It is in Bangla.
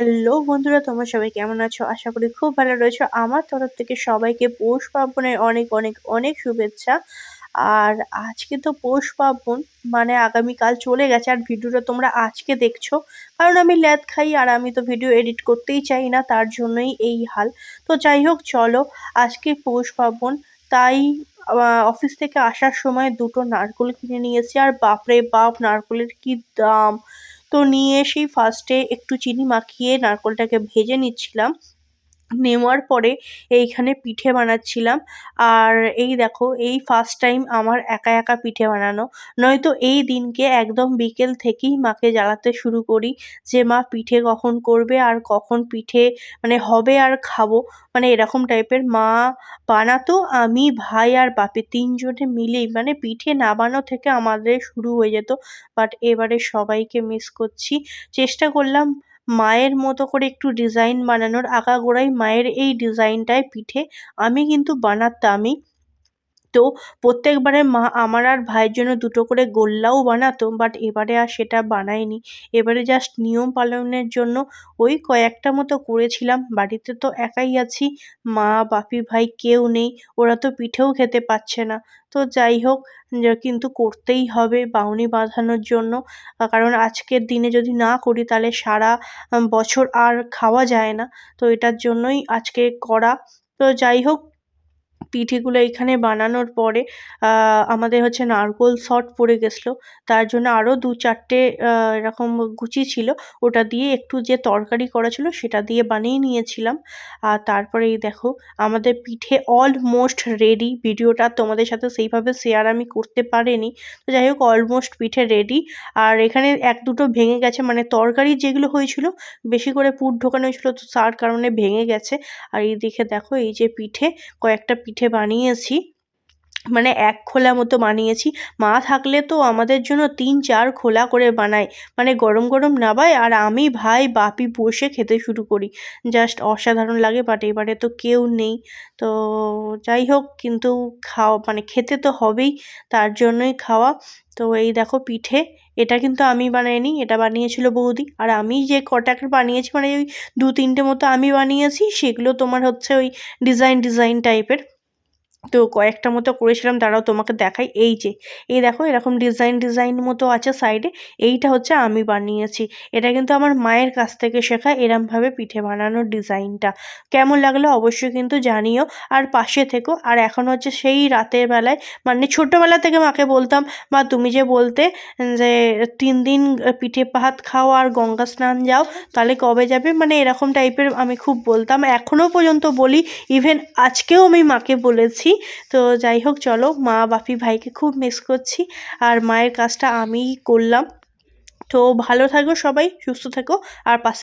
হ্যালো বন্ধুরা, তোমরা সবাই কেমন আছো? আশা করি খুব ভালো রয়েছো। আমার তরফ থেকে সবাইকে পৌষ পার্বণের অনেক অনেক অনেক শুভেচ্ছা। আর আজকে তো পৌষ পার্বণ মানে আগামীকাল চলে গেছে আর ভিডিওটা তোমরা আজকে দেখছ। কারণ আমি ল্যাদ খাই আর আমি তো ভিডিও এডিট করতেই চাই না, তার জন্যই এই হাল। তো যাই হোক, চলো আজকে পৌষ পার্বণ, তাই অফিস থেকে আসার সময় দুটো নারকোল কিনে নিয়েছি আর বাপরে বাপ, নারকোলের কি দাম! তো নিয়ে এসেই ফার্স্টে একটু চিনি মাখিয়ে নারকোলটাকে ভেজে নিচ্ছিলাম। নেওয়ার পরে এইখানে পিঠে বানাচ্ছিলাম। আর এই দেখো, এই ফার্স্ট টাইম আমার একা একা পিঠে বানানো। নয়তো এই দিনকে একদম বিকেল থেকেই মাকে জ্বালাতে শুরু করি যে, মা, পিঠে কখন করবে আর কখন পিঠে মানে হবে আর খাব? মানে এরকম টাইপের মা বানাতো, আমি, ভাই আর বাপি তিনজনে মিলেই। মানে পিঠে না বানানো থেকে আমাদের শুরু হয়ে যেত বাট এবারে সবাইকে মিস করছি। চেষ্টা করলাম মায়ের মতো করে একটু ডিজাইন বানানোর আগাগোড়াই মায়ের এই ডিজাইনটায় পিঠে। আমি কিন্তু বানাতামই। তো প্রত্যেকবারে মা, আমার আর ভাইয়ের জন্য দুটো করে গোল্লাও বানাতো বাট এবারে আর সেটা বানায়নি এবারে জাস্ট নিয়ম পালনের জন্য ওই কয়েকটা মতো করেছিলাম। বাড়িতে তো একাই আছি, মা, বাপি, ভাই কেউ নেই, ওরা তো পিঠেও খেতে পাচ্ছে না। তো যাই হোক কিন্তু করতেই হবে বাউনি বাঁধানোর জন্য। কারণ আজকের দিনে যদি না করি তাহলে সারা বছর আর খাওয়া যায় না। তো এটার জন্যই আজকে করা। তো যাই হোক পিঠেগুলো এখানে বানানোর পরে আমাদের হচ্ছে নারকোল শর্ট পড়ে গেছিল। তার জন্য আরও দু চারটে এরকম কুচি ছিল। ওটা দিয়ে একটু যে তরকারি করা ছিল সেটা দিয়ে বানিয়ে নিয়েছিলাম। আর তারপরে এই দেখো, আমাদের পিঠে অলমোস্ট রেডি ভিডিওটা তোমাদের সাথে সেইভাবে শেয়ার আমি করতে পারিনি। তো যাই হোক অলমোস্ট পিঠে রেডি আর এখানে এক দুটো ভেঙে গেছে। মানে তরকারি যেগুলো হয়েছিল, বেশি করে পুর ঢোকানো হয়েছিল, তো তার কারণে ভেঙে গেছে। আর এই দেখে দেখো, এই যে পিঠে, কয়েকটা পিঠে বানিয়েছি। মানে এক খোলা মতো বানিয়েছি। মা থাকলে তো আমাদের জন্য তিন, চার খোলা করে বানায়। মানে গরম গরম নাবায় আর আমি ভাই, বাপি বসে খেতে শুরু করি। জাস্ট অসাধারণ লাগে, বাট এবারে তো কেউ নেই। তো যাই হোক, কিন্তু খাওয়া মানে খেতে তো হবেই, তার জন্যই খাওয়া। তো এই দেখো পিঠে, এটা কিন্তু আমি বানাইনি, এটা বানিয়েছিল বৌদি। আর আমি যে কটাকে বানিয়েছি মানে ওই দু, তিনটে মতো আমি বানিয়েছি, সেগুলো তোমার হচ্ছে ওই ডিজাইন ডিজাইন টাইপের। তো কয়েকটা মতো করেছিলাম তারাও তোমাকে দেখাই। এই যে, এই দেখো এরকম ডিজাইন ডিজাইন মতো আছে সাইডে এইটা হচ্ছে আমি বানিয়েছি। এটা কিন্তু আমার মায়ের কাছ থেকে শেখা এরমভাবে পিঠে বানানোর ডিজাইনটা। কেমন লাগল অবশ্যই কিন্তু জানিও। আর পাশে থেকো। আর এখন হচ্ছে সেই রাতের বেলায় মানে ছোটোবেলা থেকে মাকে বলতাম বা তুমি যে বলতে যে তিন দিন পিঠে ভাত খাও আর গঙ্গা স্নান যাও, তাহলে কবে যাবে? মানে এরকম টাইপের আমি খুব বলতাম। এখনও পর্যন্ত বলি। ইভেন আজকেও আমি মাকে বলেছি তো যাই হোক, চলো মা বাপি ভাইকে খুব মিস করছি। আর মায়ের কাজটা আমি করলাম। তো ভালো থাকো সবাই, সুস্থ থাকো, আর পাশে